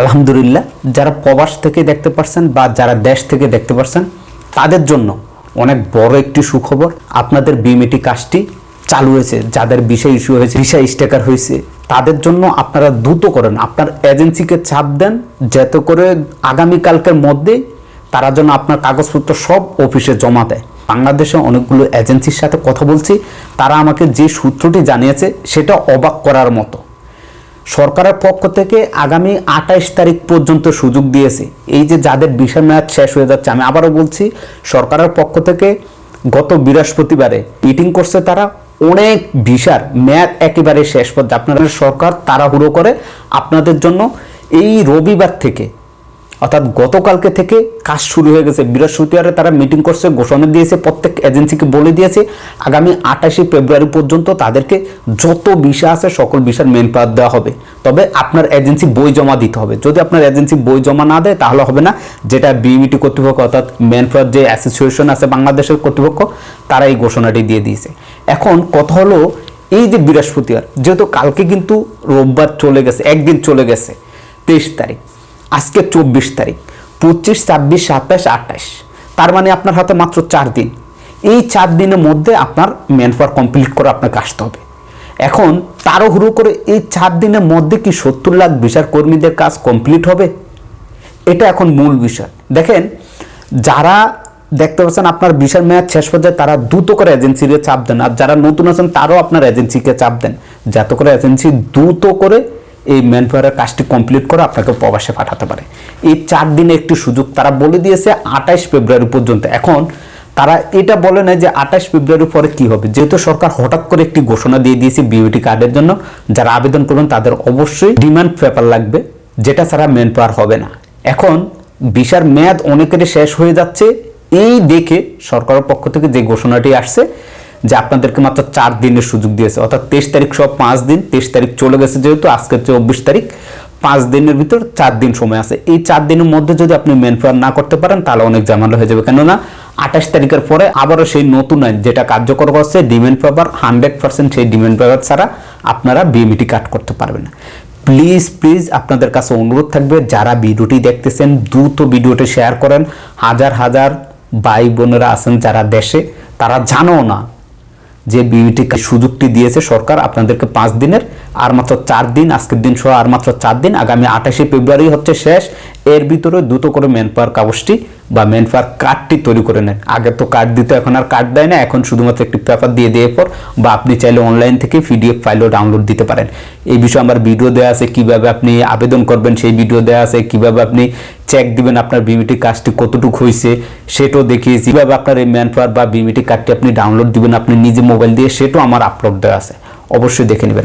আলহামদুলিল্লাহ, যারা প্রবাস থেকে দেখতে পারছেন বা যারা দেশ থেকে দেখতে পারছেন, তাদের জন্য অনেক বড় একটি সুখবর, আপনাদের বিএমইটি কাজটি চালু হয়েছে, যাদের বিষয় ইস্যু হয়েছে ভিসা স্টেকার হয়েছে, তাদের জন্য আপনারা দ্রুত করেন, আপনার এজেন্সিকে চাপ দেন, যাতে করে আগামীকালকের মধ্যেই তারা যেন আপনার কাগজপত্র সব অফিসে জমা দেয়। বাংলাদেশে অনেকগুলো এজেন্সির সাথে কথা বলছি, তারা আমাকে যে সূত্রটি জানিয়েছে, সেটা অবাক করার মতো। সরকারের পক্ষ থেকে আগামী আঠাইশ তারিখ পর্যন্ত সুযোগ দিয়েছে। এই যে যাদের ভিসার মেয়াদ শেষ হয়ে যাচ্ছে, আমি আবারও বলছি, সরকারের পক্ষ থেকে গত বৃহস্পতিবারে মিটিং করছে তারা। অনেক ভিসার মেয়াদ একেবারে শেষ পর্যায়ে আপনাদের সরকার তাড়াহুড়ো করে আপনাদের জন্য এই রবিবার থেকে অর্থাৎ গতকালকে থেকে কাজ শুরু হয়ে গেছে। বৃহস্পতিবারে তারা মিটিং করছে, ঘোষণা দিয়েছে, প্রত্যেক এজেন্সিকে বলে দিয়েছে, আগামী আঠাশে ফেব্রুয়ারি পর্যন্ত তাদেরকে যত ভিসা আছে, সকল ভিসার মেন পাওয়ার দেওয়া হবে। তবে আপনার এজেন্সি বই জমা দিতে হবে। যদি আপনার এজেন্সি বই জমা না দেয়, তাহলে হবে না। যেটা বিইটি কর্তৃপক্ষ, অর্থাৎ মেন পাওয়ার যে অ্যাসোসিয়েশন আছে বাংলাদেশের কর্তৃপক্ষ, তারা এই ঘোষণাটি দিয়ে দিয়েছে। এখন কথা হলো, এই যে বৃহস্পতিবার, যেহেতু কালকে কিন্তু রোববার চলে গেছে, একদিন চলে গেছে, তেইশ তারিখ। আজকে চব্বিশ তারিখ, পঁচিশ, ছাব্বিশ, সাতাশ, আঠাশ। তার মানে আপনার হাতে মাত্র চার দিন। এই চার দিনের মধ্যে আপনার ম্যান পাওয়ার কমপ্লিট করে আপনাকে আসতে হবে। এখন তাড়াহুড়ো করে এই চার দিনের মধ্যে কি সত্তর লাখ বিচার কর্মীদের কাজ কমপ্লিট হবে? এটা এখন মূল বিষয়। দেখেন, যারা দেখতে পাচ্ছেন আপনার বিশাল মেয়াদ শেষ পর্যায়ে তারা দ্রুত করে এজেন্সিকে চাপ দেন। আর যারা নতুন আছেন তারাও আপনার এজেন্সিকে চাপ দেন। যাতে করে এজেন্সি দ্রুত করে এই ম্যান পাওয়ারের কাজটি কমপ্লিট করে আপনাকে প্রবাসে পাঠাতে পারে। এই চার দিনে একটি সুযোগ তারা বলে দিয়েছে, আঠাইশ ফেব্রুয়ারি পর্যন্ত। এখন তারা এটা বলে না যে আঠাশ ফেব্রুয়ারি পরে কি হবে। যেহেতু সরকার হঠাৎ করে একটি ঘোষণা দিয়ে দিয়েছে বিউটি কার্ডের জন্য, যারা আবেদন করবেন তাদের অবশ্যই ডিমান্ড পেপার লাগবে, যেটা ছাড়া মেন পাওয়ার হবে না। এখন ভিসার মেয়াদ অনেকেরই শেষ হয়ে যাচ্ছে। এই দেখে সরকারের পক্ষ থেকে যে ঘোষণাটি আসছে যে আপনাদেরকে মাত্র চার দিনের সুযোগ দিয়েছে। অর্থাৎ তেইশ তারিখ সব পাঁচ দিন, তেইশ তারিখ চলে গেছে যেহেতু, আজকে চব্বিশ তারিখ। পাঁচ দিনের ভিতর চার দিন সময় আছে। এই চার দিনের মধ্যে যদি আপনি মেন পাওয়ার না করতে পারেন, তাহলে অনেক ঝামেলা হয়ে যাবে। কেননা, আঠাশ তারিখের পরে আবারও সেই নতুন আইন যেটা কার্যকর করছে ডিমেন্ড পেপার হান্ড্রেড পার্সেন্ট সেই ডিমেন্ড পেপার ছাড়া আপনারা বিএমিটি কাট করতে পারবেন না। প্লিজ প্লিজ আপনাদের কাছে অনুরোধ থাকবে, যারা ভিডিওটি দেখতেছেন, দ্রুত ভিডিওটি শেয়ার করেন। হাজার হাজার ভাই বোনেরা আছেন যারা দেশে, তারা জানো না যে বিউটি সুযোগটি দিয়েছে সরকার আপনাদেরকে পাঁচ দিনের, আর মাত্র চার দিন, আজকের দিন সহ আর মাত্র চার দিন, আগামী আঠাশে ফেব্রুয়ারি হচ্ছে শেষ। এর ভিতরে দ্রুত করে মেন পাওয়ার কাগজটি বা মেন পাওয়ার কার্ডটি তৈরি করে নেন। আগে তো কার্ড দিতে, এখন আর কার্ড দেয় না, এখন শুধুমাত্র একটি পেপার দিয়ে দেওয়ার পর বা আপনি চাইলে অনলাইন থেকে পিডিএফ ফাইলও ডাউনলোড দিতে পারেন। এই বিষয়ে আমার ভিডিও দেওয়া আছে, কীভাবে আপনি আবেদন করবেন, সেই ভিডিও দেওয়া আছে, কীভাবে আপনি চেক দিবেন আপনার বিমিটি কাজটি কতটুকু হয়েছে সেটাও দেখিয়েছি কীভাবে আপনার এই ম্যান পাওয়ার বা বিমিটি কার্ডটি আপনি ডাউনলোড দিবেন, আপনি নিজে মোবাইল দিয়ে, সেটাও আমার আপলোড দেওয়া আছে। অবশ্যই দেখে নেবেন।